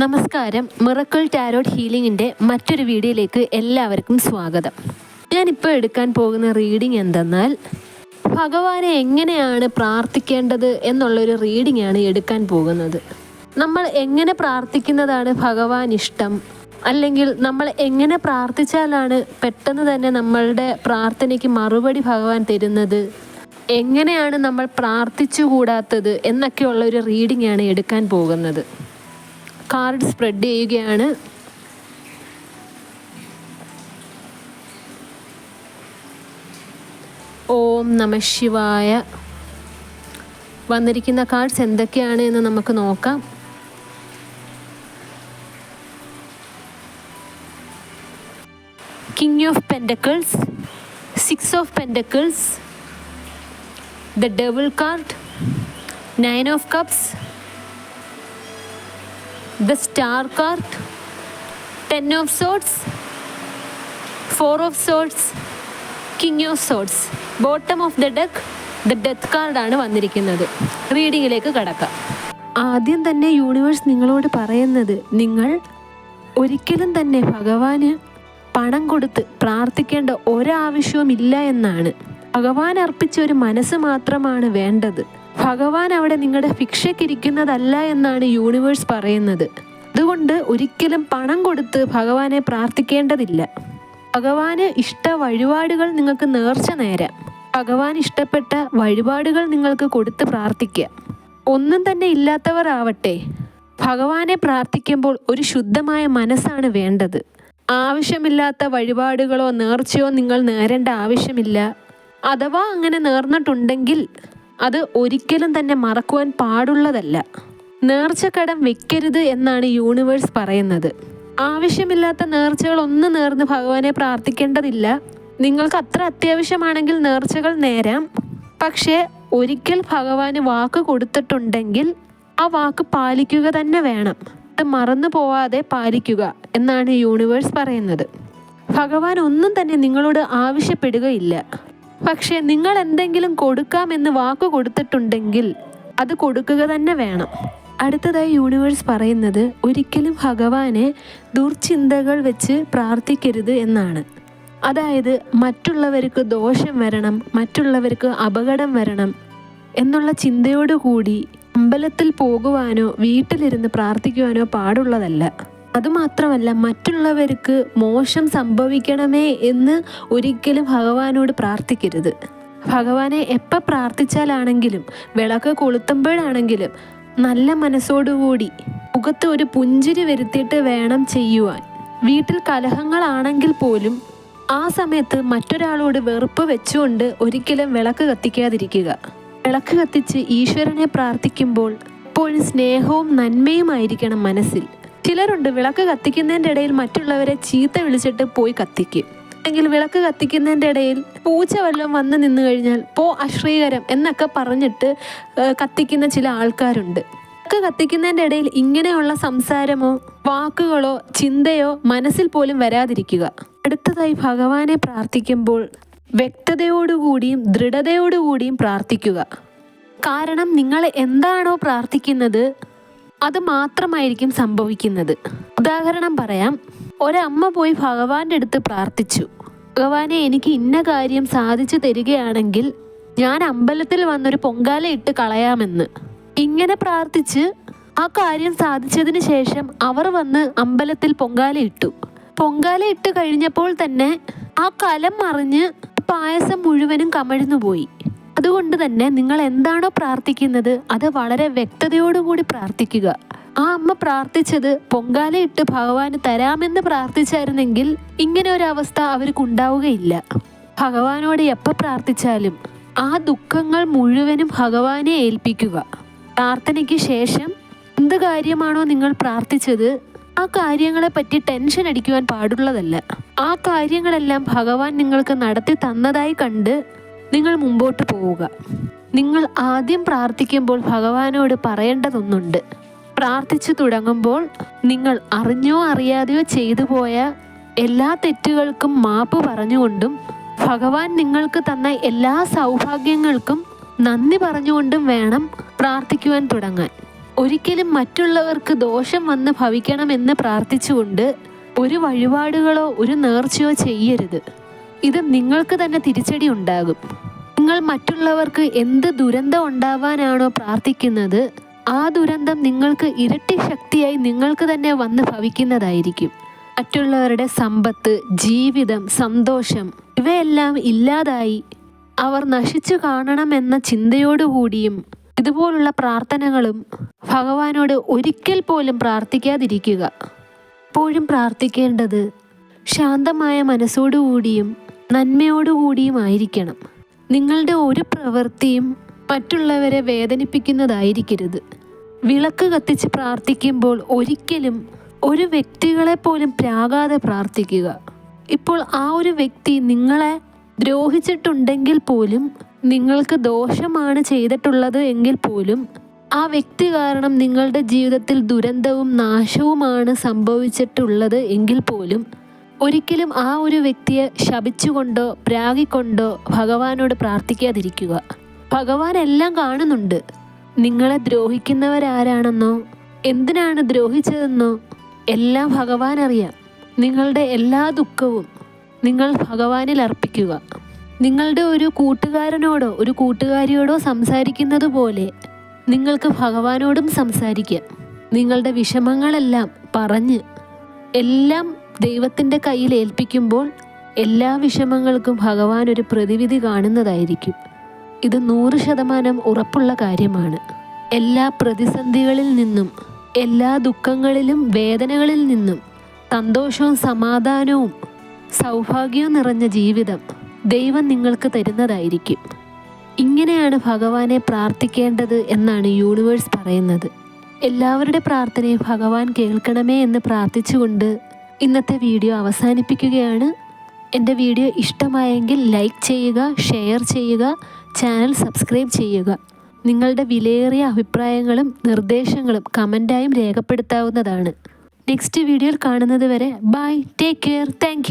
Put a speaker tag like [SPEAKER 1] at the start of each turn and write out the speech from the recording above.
[SPEAKER 1] നമസ്കാരം. Miracle tarot ഹീലിംഗിന്റെ മറ്റൊരു വീഡിയോയിലേക്ക് എല്ലാവർക്കും സ്വാഗതം. ഞാനിപ്പോൾ എടുക്കാൻ പോകുന്ന റീഡിംഗ് എന്തെന്നാൽ ഭഗവാനെ എങ്ങനെയാണ് പ്രാർത്ഥിക്കേണ്ടത് എന്നുള്ളൊരു റീഡിംഗ് ആണ് എടുക്കാൻ പോകുന്നത്. നമ്മൾ എങ്ങനെ പ്രാർത്ഥിക്കുന്നതാണ് ഭഗവാൻ ഇഷ്ടം? അല്ലെങ്കിൽ നമ്മൾ എങ്ങനെ പ്രാർത്ഥിച്ചാലാണ് പെട്ടെന്ന് തന്നെ നമ്മളുടെ പ്രാർത്ഥനയ്ക്ക് മറുപടി ഭഗവാൻ തരുന്നത്? എങ്ങനെയാണ് നമ്മൾ പ്രാർത്ഥിച്ചുകൂടാത്തത്? എന്നൊക്കെയുള്ള ഒരു റീഡിംഗ് ആണ് എടുക്കാൻ പോകുന്നത്. കാർഡ് സ്പ്രെഡ് ചെയ്യുകയാണ്. ഓം നമ ശിവായ. വന്നിരിക്കുന്ന കാർഡ്സ് എന്തൊക്കെയാണ് എന്ന് നമുക്ക് നോക്കാം. King of pentacles six of pentacles the double card nine of cups the star card, ten of swords, four of swords, king of swords, bottom of the deck, the death കാർഡാണ് വന്നിരിക്കുന്നത്. റീഡിങ്ങിലേക്ക് കടക്കാം. ആദ്യം തന്നെ universe നിങ്ങളോട് പറയുന്നത് നിങ്ങൾ ഒരിക്കലും തന്നെ ഭഗവാന് പണം കൊടുത്ത് പ്രാർത്ഥിക്കേണ്ട ഒരാവശ്യവും ഇല്ല എന്നാണ്. ഭഗവാൻ അർപ്പിച്ച ഒരു മനസ്സ് മാത്രമാണ് വേണ്ടത്. ഭഗവാൻ അവിടെ നിങ്ങളുടെ ഭിക്ഷയ്ക്കിരിക്കുന്നതല്ല എന്നാണ് യൂണിവേഴ്സ് പറയുന്നത്. അതുകൊണ്ട് ഒരിക്കലും പണം കൊടുത്ത് ഭഗവാനെ പ്രാർത്ഥിക്കേണ്ടതില്ല. ഭഗവാന് ഇഷ്ട വഴിപാടുകൾ നിങ്ങൾക്ക് നേർച്ച നേരാം. ഭഗവാൻ ഇഷ്ടപ്പെട്ട വഴിപാടുകൾ നിങ്ങൾക്ക് കൊടുത്ത് പ്രാർത്ഥിക്കുക ഒന്നും തന്നെ ഇല്ലാത്തവർ ആവട്ടെ. ഭഗവാനെ പ്രാർത്ഥിക്കുമ്പോൾ ഒരു ശുദ്ധമായ മനസ്സാണ് വേണ്ടത്. ആവശ്യമില്ലാത്ത വഴിപാടുകളോ നേർച്ചയോ നിങ്ങൾ നേരേണ്ട ആവശ്യമില്ല. അഥവാ അങ്ങനെ നേർന്നിട്ടുണ്ടെങ്കിൽ അത് ഒരിക്കലും തന്നെ മറക്കുവാൻ പാടുള്ളതല്ല. നേർച്ചക്കടം വെക്കരുത് എന്നാണ് യൂണിവേഴ്സ് പറയുന്നത്. ആവശ്യമില്ലാത്ത നേർച്ചകൾ ഒന്ന് നേർന്ന് ഭഗവാനെ പ്രാർത്ഥിക്കേണ്ടതില്ല. നിങ്ങൾക്ക് അത്ര അത്യാവശ്യമാണെങ്കിൽ നേർച്ചകൾ നേരാം. പക്ഷേ ഒരിക്കൽ ഭഗവാന് വാക്ക് കൊടുത്തിട്ടുണ്ടെങ്കിൽ ആ വാക്ക് പാലിക്കുക തന്നെ വേണം. അത് മറന്നു പോവാതെ പാലിക്കുക എന്നാണ് യൂണിവേഴ്സ് പറയുന്നത്. ഭഗവാൻ ഒന്നും തന്നെ നിങ്ങളോട് ആവശ്യപ്പെടുകയില്ല. പക്ഷേ നിങ്ങൾ എന്തെങ്കിലും കൊടുക്കാമെന്ന് വാക്ക് കൊടുത്തിട്ടുണ്ടെങ്കിൽ അത് കൊടുക്കുക തന്നെ വേണം. അടുത്തതായി യൂണിവേഴ്സ് പറയുന്നത് ഒരിക്കലും ഭഗവാനെ ദുർചിന്തകൾ വെച്ച് പ്രാർത്ഥിക്കരുത് എന്നാണ്. അതായത് മറ്റുള്ളവർക്ക് ദോഷം വരണം മറ്റുള്ളവർക്ക് അപകടം വരണം എന്നുള്ള ചിന്തയോടുകൂടി അമ്പലത്തിൽ പോകുവാനോ വീട്ടിലിരുന്ന് പ്രാർത്ഥിക്കുവാനോ പാടുള്ളതല്ല. അതുമാത്രമല്ല മറ്റുള്ളവർക്ക് മോശം സംഭവിക്കണമേ എന്ന് ഒരിക്കലും ഭഗവാനോട് പ്രാർത്ഥിക്കരുത്. ഭഗവാനെ എപ്പോൾ പ്രാർത്ഥിച്ചാലാണെങ്കിലും വിളക്ക് കൊളുത്തുമ്പോഴാണെങ്കിലും നല്ല മനസ്സോടുകൂടി മുഖത്ത് ഒരു പുഞ്ചിരി വരുത്തിയിട്ട് വേണം ചെയ്യുവാൻ. വീട്ടിൽ കലഹങ്ങളാണെങ്കിൽ പോലും ആ സമയത്ത് മറ്റൊരാളോട് വെറുപ്പ് വെച്ചുകൊണ്ട് ഒരിക്കലും വിളക്ക് കത്തിക്കാതിരിക്കുക. വിളക്ക് കത്തിച്ച് ഈശ്വരനെ പ്രാർത്ഥിക്കുമ്പോൾ എപ്പോഴും സ്നേഹവും നന്മയുമായിരിക്കണം മനസ്സിൽ. ചിലരുണ്ട് വിളക്ക് കത്തിക്കുന്നതിന്റെ ഇടയിൽ മറ്റുള്ളവരെ ചീത്ത വിളിച്ചിട്ട് പോയി കത്തിക്കും. അല്ലെങ്കിൽ വിളക്ക് കത്തിക്കുന്നതിന്റെ ഇടയിൽ പൂച്ച വല്ലതും വന്ന് നിന്ന് കഴിഞ്ഞാൽ പോ അശ്രീകരം എന്നൊക്കെ പറഞ്ഞിട്ട് കത്തിക്കുന്ന ചില ആൾക്കാരുണ്ട്. വിളക്ക് കത്തിക്കുന്നതിന്റെ ഇടയിൽ ഇങ്ങനെയുള്ള സംസാരമോ വാക്കുകളോ ചിന്തയോ മനസ്സിൽ പോലും വരാതിരിക്കുക. അടുത്തതായി ഭഗവാനെ പ്രാർത്ഥിക്കുമ്പോൾ വ്യക്തതയോടുകൂടിയും ദൃഢതയോടുകൂടിയും പ്രാർത്ഥിക്കുക. കാരണം നിങ്ങൾ എന്താണോ പ്രാർത്ഥിക്കുന്നത് അത് മാത്രമായിരിക്കും സംഭവിക്കുന്നത്. ഉദാഹരണം പറയാം. ഒരമ്മ പോയി ഭഗവാന്റെ അടുത്ത് പ്രാർത്ഥിച്ചു. ഭഗവാനെ എനിക്ക് ഇന്ന കാര്യം സാധിച്ചു തരികയാണെങ്കിൽ ഞാൻ അമ്പലത്തിൽ വന്നൊരു പൊങ്കാല ഇട്ട് കളയാമെന്ന്. ഇങ്ങനെ പ്രാർത്ഥിച്ച് ആ കാര്യം സാധിച്ചതിന് ശേഷം അവർ വന്ന് അമ്പലത്തിൽ പൊങ്കാല ഇട്ടു. പൊങ്കാല ഇട്ട് കഴിഞ്ഞപ്പോൾ തന്നെ ആ കലം മറിഞ്ഞ് പായസം മുഴുവനും കമഴ്ന്നു പോയി അതുകൊണ്ട് തന്നെ നിങ്ങൾ എന്താണോ പ്രാർത്ഥിക്കുന്നത് അത് വളരെ വ്യക്തതയോടുകൂടി പ്രാർത്ഥിക്കുക. ആ അമ്മ പ്രാർത്ഥിച്ചത് പൊങ്കാലയിട്ട് ഭഗവാന് തരാമെന്ന് പ്രാർത്ഥിച്ചായിരുന്നെങ്കിൽ ഇങ്ങനെ ഒരു അവസ്ഥ അവർക്ക് ഉണ്ടാവുകയില്ല. ഭഗവാനോട് എപ്പോൾ പ്രാർത്ഥിച്ചാലും ആ ദുഃഖങ്ങൾ മുഴുവനും ഭഗവാനെ ഏൽപ്പിക്കുക. പ്രാർത്ഥനയ്ക്ക് ശേഷം എന്ത് കാര്യമാണോ നിങ്ങൾ പ്രാർത്ഥിച്ചത് ആ കാര്യങ്ങളെ പറ്റി ടെൻഷൻ അടിക്കുവാൻ പാടുള്ളതല്ല. ആ കാര്യങ്ങളെല്ലാം ഭഗവാൻ നിങ്ങൾക്ക് നടത്തി തന്നതായി കണ്ട് നിങ്ങൾ മുമ്പോട്ട് പോവുക. നിങ്ങൾ ആദ്യം പ്രാർത്ഥിക്കുമ്പോൾ ഭഗവാനോട് പറയേണ്ടതൊന്നുണ്ട്. പ്രാർത്ഥിച്ചു തുടങ്ങുമ്പോൾ നിങ്ങൾ അറിഞ്ഞോ അറിയാതെയോ ചെയ്തു പോയ എല്ലാ തെറ്റുകൾക്കും മാപ്പ് പറഞ്ഞുകൊണ്ടും ഭഗവാൻ നിങ്ങൾക്ക് തന്ന എല്ലാ സൗഭാഗ്യങ്ങൾക്കും നന്ദി പറഞ്ഞുകൊണ്ടും വേണം പ്രാർത്ഥിക്കുവാൻ തുടങ്ങാൻ. ഒരിക്കലും മറ്റുള്ളവർക്ക് ദോഷം വന്ന് ഭവിക്കണമെന്ന് പ്രാർത്ഥിച്ചുകൊണ്ട് ഒരു വഴിപാടുകളോ ഒരു നേർച്ചയോ ചെയ്യരുത്. ഇത് നിങ്ങൾക്ക് തന്നെ തിരിച്ചടി ഉണ്ടാകും. നിങ്ങൾ മറ്റുള്ളവർക്ക് എന്ത് ദുരന്തം ഉണ്ടാവാനാണോ പ്രാർത്ഥിക്കുന്നത് ആ ദുരന്തം നിങ്ങൾക്ക് ഇരട്ടി ശക്തിയായി നിങ്ങൾക്ക് തന്നെ വന്ന് ഭവിക്കുന്നതായിരിക്കും. മറ്റുള്ളവരുടെ സമ്പത്ത് ജീവിതം സന്തോഷം ഇവയെല്ലാം ഇല്ലാതായി അവർ നശിച്ചു കാണണമെന്ന ചിന്തയോടുകൂടിയും ഇതുപോലുള്ള പ്രാർത്ഥനകളും ഭഗവാനോട് ഒരിക്കൽ പോലും പ്രാർത്ഥിക്കാതിരിക്കുക. എപ്പോഴും പ്രാർത്ഥിക്കേണ്ടത് ശാന്തമായ മനസ്സോടുകൂടിയും നന്മയോടുകൂടിയും ആയിരിക്കണം നിങ്ങളുടെ ഒരു പ്രവൃത്തിയും മറ്റുള്ളവരെ വേദനിപ്പിക്കുന്നതായിരിക്കരുത്. വിളക്ക് കത്തിച്ച് പ്രാർത്ഥിക്കുമ്പോൾ ഒരിക്കലും ഒരു വ്യക്തികളെ പോലും പ്രാകാതെ പ്രാർത്ഥിക്കുക. ഇപ്പോൾ ആ ഒരു വ്യക്തി നിങ്ങളെ ദ്രോഹിച്ചിട്ടുണ്ടെങ്കിൽ പോലും നിങ്ങൾക്ക് ദോഷമാണ് ചെയ്തിട്ടുള്ളത് എങ്കിൽ പോലും ആ വ്യക്തി കാരണം നിങ്ങളുടെ ജീവിതത്തിൽ ദുരന്തവും നാശവുമാണ് സംഭവിച്ചിട്ടുള്ളത് എങ്കിൽ പോലും ഒരിക്കലും ആ ഒരു വ്യക്തിയെ ശപിച്ചുകൊണ്ടോ പ്രാഗിക്കൊണ്ടോ ഭഗവാനോട് പ്രാർത്ഥിക്കാതിരിക്കുക. ഭഗവാൻ എല്ലാം കാണുന്നുണ്ട്. നിങ്ങളെ ദ്രോഹിക്കുന്നവരാരാണെന്നോ എന്തിനാണ് ദ്രോഹിച്ചതെന്നോ എല്ലാം ഭഗവാൻ അറിയാം നിങ്ങളുടെ എല്ലാ ദുഃഖവും നിങ്ങൾ ഭഗവാനിൽ അർപ്പിക്കുക. നിങ്ങളുടെ ഒരു കൂട്ടുകാരനോടോ ഒരു കൂട്ടുകാരിയോടോ സംസാരിക്കുന്നത് പോലെ നിങ്ങൾക്ക് ഭഗവാനോടും സംസാരിക്കാം. നിങ്ങളുടെ വിഷമങ്ങളെല്ലാം പറഞ്ഞ് എല്ലാം ദൈവത്തിന്റെ കയ്യിൽ ഏൽപ്പിക്കുമ്പോൾ എല്ലാ വിഷമങ്ങൾക്കും ഭഗവാൻ ഒരു പ്രതിവിധി കാണുന്നതായിരിക്കും. ഇത് നൂറ് ശതമാനം ഉറപ്പുള്ള കാര്യമാണ്. എല്ലാ പ്രതിസന്ധികളിൽ നിന്നും എല്ലാ ദുഃഖങ്ങളിലും വേദനകളിൽ നിന്നും സന്തോഷവും സമാധാനവും സൗഭാഗ്യവും നിറഞ്ഞ ജീവിതം ദൈവം നിങ്ങൾക്ക് തരുന്നതായിരിക്കും. ഇങ്ങനെയാണ് ഭഗവാനെ പ്രാർത്ഥിക്കേണ്ടത് എന്നാണ് യൂണിവേഴ്സ് പറയുന്നത്. എല്ലാവരുടെ പ്രാർത്ഥനയും ഭഗവാൻ കേൾക്കണമേ എന്ന് പ്രാർത്ഥിച്ചുകൊണ്ട് ഇന്നത്തെ വീഡിയോ അവസാനിപ്പിക്കുകയാണ്. എന്റെ വീഡിയോ ഇഷ്ടമായെങ്കിൽ ലൈക്ക് ചെയ്യുക ഷെയർ ചെയ്യുക ചാനൽ സബ്സ്ക്രൈബ് ചെയ്യുക. നിങ്ങളുടെ വിലയേറിയ അഭിപ്രായങ്ങളും നിർദ്ദേശങ്ങളും കമന്റായും രേഖപ്പെടുത്താവുന്നതാണ്. നെക്സ്റ്റ് വീഡിയോയിൽ കാണുന്നത് വരെ ബൈ ടേക്ക് കെയർ താങ്ക്